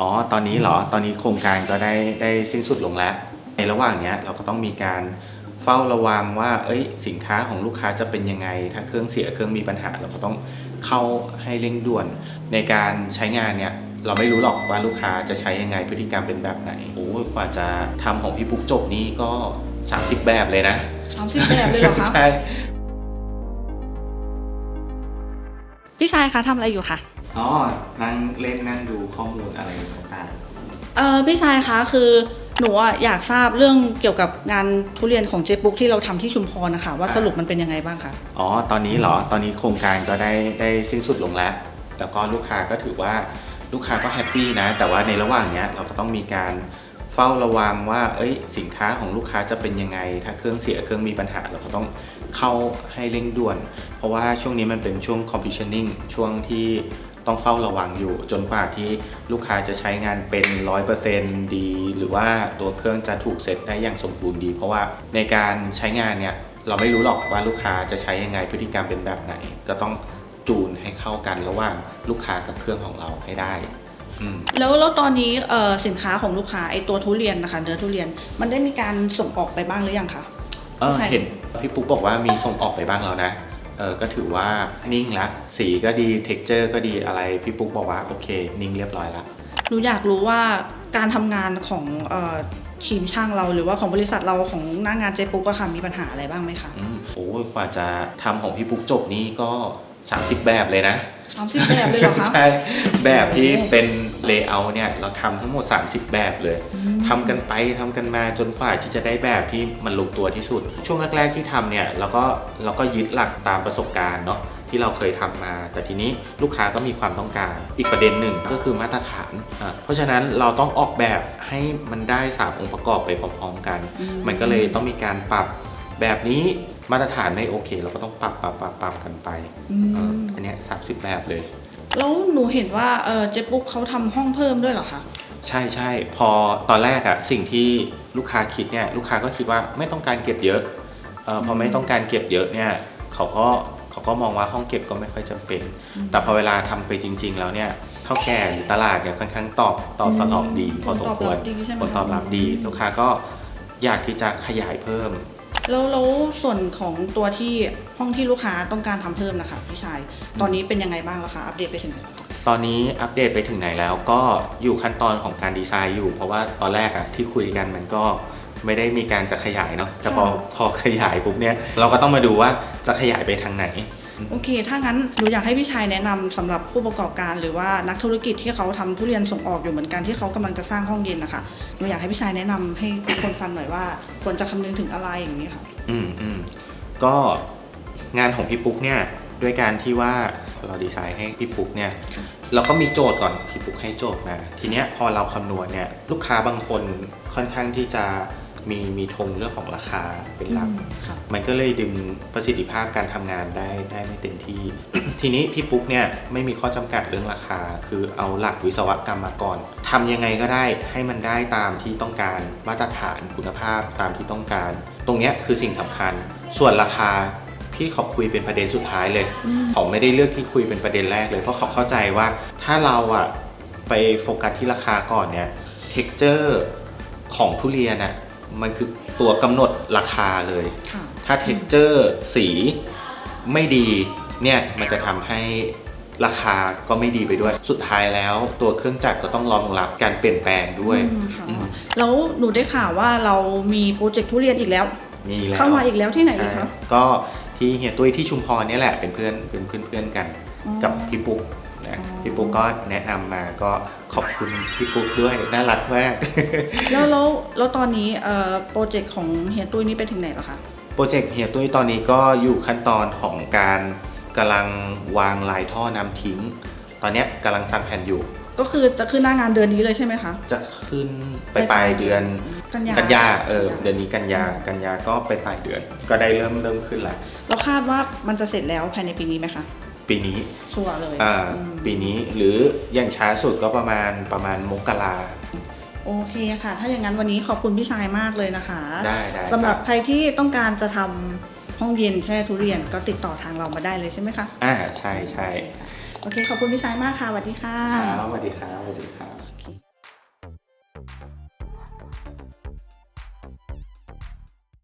อ๋อ ตอนนี้เหรอ ตอนนี้โครงการก็ได้ได้สิ้นสุดลงแล้ว ในระหว่างเนี้ยเราก็ต้องมีการเฝ้าระวังว่า เอ้ย สินค้าของลูกค้าจะเป็นยังไง ถ้าเครื่องเสียเครื่องมีปัญหา เราก็ต้องเข้าให้เร่งด่วน ในการใช้งานเนี่ยเราไม่รู้หรอกว่าลูกค้าจะใช้ยังไงพฤติกรรมเป็นแบบไหน โอ้ยกว่าจะทำของพี่ปุ๊กจบนี่ก็ 30 แบบเลยนะสามสิบแบบเลยเหรอคะใช่พี่ชายคะทำอะไรอยู่คะ อ๋อนั่งเล่นนั่งดูข้อมูลอะไรต่างเออพี่ชายคะคือหนูอะอยากทราบเรื่องเกี่ยวกับงานทุเรียนของเจ๊ปุ๊กที่เราทำที่ชุมพรนะคะว่าสรุปมันเป็นยังไงบ้างคะ ๆ อ๋อ ตอนนี้เหรอ ตอนนี้โครงการก็ได้ได้สิ้นสุดลงแล้ว แล้วก็ลูกค้าก็ถือว่าลูกค้าก็แฮปปี้นะ แต่ว่าในระหว่างเนี้ยเราก็ต้องมีการเฝ้าระวังว่า เอ้ย สินค้าของลูกค้าจะเป็นยังไง ถ้าเครื่องเสียเครื่องมีปัญหาเราก็ต้องเข้าให้เร่งด่วน เพราะว่าช่วงนี้มันเป็นช่วง commissioning ช่วงที่ ต้องเฝ้าระวังอยู่ จนกว่าที่ลูกค้าจะใช้งานเป็น 100%ดี หรือว่าตัวเครื่องจะถูกเซตได้อย่างสมบูรณ์ดี เพราะว่าในการใช้งานเนี่ยเราไม่รู้หรอกว่าลูกค้าจะใช้ยังไงพฤติกรรมเป็นแบบไหน ก็ต้องจูนให้เข้ากันระหว่างลูกค้ากับเครื่องของเราให้ได้อืมแล้วแล้วตอนนี้เออสินค้าของลูกค้าไอตัวทุเรียนนะคะเนื้อทุเรียนมันได้มีการส่งออกไปบ้างหรือยังคะเออใช่เห็นพี่ปุ๊กบอกว่ามีส่งออกไปบ้างแล้วนะ เออก็ถือว่านิ่งละ สีก็ดีเท็กเจอร์ก็ดีอะไร พี่ปุ๊กบอกว่าโอเค นิ่งเรียบร้อยละหนูอยากรู้ว่าการทำงานของเออทีมช่างเราหรือว่าของบริษัทเราของหน้างานเจ๊ปุ๊กอะค่ะมีปัญหาอะไรบ้างไหมคะ อืมโอ้ยกว่าจะทำของพี่ปุ๊กจบนี่ก็ 30 แบบเลยนะสามสิบแบบเลยเหรอคะ ใช่แบบที่เป็นเลเยอร์เนี่ยเราทำทั้งหมด 30 แบบเลยทำกันไปทำกันมาจนกว่าที่จะได้แบบที่มันลงตัวที่สุด ช่วงแรก ๆที่ทำเนี่ยเราก็เราก็ยึดหลักตามประสบการณ์เนาะที่เราเคยทำมา แต่ทีนี้ลูกค้าก็มีความต้องการ อีกประเด็นหนึ่งก็คือมาตรฐานอะเพราะฉะนั้นเราต้องออกแบบให้มันได้สามองค์ประกอบไปพร้อมๆกันอืมมันก็เลยต้องมีการปรับแบบนี้ มาตรฐานไม่โอเค เราก็ต้องปรับปรับปรับปรับกันไปอืเอ่อมอันเนี้ยสามสิบแบบเลย แล้วหนูเห็นว่าเออเจ๊ปุ๊กเขาทำห้องเพิ่มด้วยเหรอคะ ใช่ใช่พอตอนแรกอะสิ่งที่ลูกค้าคิดเนี่ยลูกค้าก็คิดว่าไม่ต้องการเก็บเยอะเออพอไม่ต้องการเก็บเยอะเนี่ยเขาก็เขาก็มองว่าห้องเก็บก็ไม่ค่อยจำเป็น อืม แต่พอเวลาทำไปจริง ๆ แล้วเนี่ยเท่าแก่หรือตลาดเนี่ยค่อนข้างตอบตอบสนองดี พอสมควรผลตอบรับดีใช่ไหมผลตอบรับดี ลูกค้าก็อยากที่จะขยายเพิ่ม แล้วแล้วส่วนของตัวที่ห้องที่ลูกค้าต้องการทำเพิ่มนะคะพี่ชาย ตอนนี้เป็นยังไงบ้างแล้วคะ อัปเดตไปถึงไหนแล้วคะตอนนี้อัปเดตไปถึงไหนแล้วก็อยู่ขั้นตอนของการดีไซน์อยู่ เพราะว่าตอนแรกอะที่คุยกันมันก็ไม่ได้มีการจะขยายเนาะแต่พอพอขยายปุ๊บเนี่ยเราก็ต้องมาดูว่าจะขยายไปทางไหน โอเค ถ้างั้นหนูอยากให้พี่ชายแนะนำสำหรับผู้ประกอบการหรือว่านักธุรกิจที่เขาทำทุเรียนส่งออกอยู่เหมือนกันที่เขากำลังจะสร้างห้องเย็นนะคะหนูอยากให้พี่ชายแนะนำให้ทุกคนฟังหน่อยว่าควรจะคำนึงถึงอะไรอย่างนี้ค่ะอืมอืมก็งานของพี่ปุ๊กเนี่ยด้วยการที่ว่าเราดีไซน์ให้พี่ปุ๊กเนี่ยครับเราก็มีโจทย์ก่อนพี่ปุ๊กให้โจทย์มาทีเนี้ยพอเราคำนวณเนี่ยลูกค้าบางคนค่อนข้างที่จะ มีมีธงเรื่องของราคาเป็นหลักอืมค่ะ มันก็เลยดึงประสิทธิภาพการทำงานได้ได้ไม่เต็มที่ ทีนี้พี่ปุ๊กเนี่ยไม่มีข้อจำกัดเรื่องราคา คือเอาหลักวิศวกรรมมาก่อนทำยังไงก็ได้ให้มันได้ตามที่ต้องการมาตรฐานคุณภาพตามที่ต้องการ ตรงเนี้ยคือสิ่งสำคัญ ส่วนราคาพี่ขอคุยเป็นประเด็นสุดท้ายเลย อืม เขาไม่ได้เลือกที่คุยเป็นประเด็นแรกเลย เพราะเขาเข้าใจว่าถ้าเราอะไปโฟกัสที่ราคาก่อนเนี่ย เท็กเจอร์ของทุเรียนอะ มันคือตัวกำหนดราคาเลยค่ะถ้าเท็กเจอร์สีไม่ดีเนี่ยมันจะทำให้ราคาก็ไม่ดีไปด้วย สุดท้ายแล้วตัวเครื่องจักรก็ต้องรองรับการเปลี่ยนแปลงด้วยอืมค่ะอืมแล้วหนูได้ข่าวว่าเรามีโปรเจกต์ทุเรียนอีกแล้วนี่แล้ว เข้ามาอีกแล้วที่ไหนอีกใช่คะก็ที่เฮียตุ้ยที่ชุมพรเนี่ยแหละเป็นเพื่อนเป็นเพื่อนเพื่อนๆกันอ๋อกับพี่ปุ๊ก นะอ๋อพี่ปุ๊กก็แนะนำมาก็ขอบคุณพี่ปุ๊กด้วยน่ารักมาก แล้วแล้วแล้วตอนนี้เอ่อโปรเจกต์ของเฮียตุ้ยนี่ไปถึงไหนแล้วคะ โปรเจกต์เฮียตุ้ยตอนนี้ก็อยู่ขั้นตอนของการกำลังวางลายท่อน้ำทิ้ง ตอนเนี้ยกำลังสร้างแผนอยู่ ก็คือจะขึ้นหน้างานเดือนนี้เลยใช่ไหมคะ จะขึ้นไปปลายเดือน กันยากันยาเออเดือนนี้กันยากันยาก็ไปปลายเดือน ก็ได้เริ่มเริ่มขึ้นแล้วเราคาดว่ามันจะเสร็จแล้วภายในปีนี้ไหมคะ ปีนี้ชัวร์เลยอ่าอืม ปีนี้หรืออย่างช้าสุดก็ประมาณประมาณมกรา โอเคค่ะ ถ้าอย่างนั้นวันนี้ขอบคุณพี่ชายมากเลยนะคะได้ได้สำหรับคใครที่ต้องการจะทำห้องเย็นแช่ทุเรียนก็ติดต่อทางเรามาได้เลยใช่ไหมคะอ่าใช่ใช่โอเคขอบคุณพี่ชายมากค่ะสวัสดีค่ะ ครับสวัสดีครับสวัสดีครับ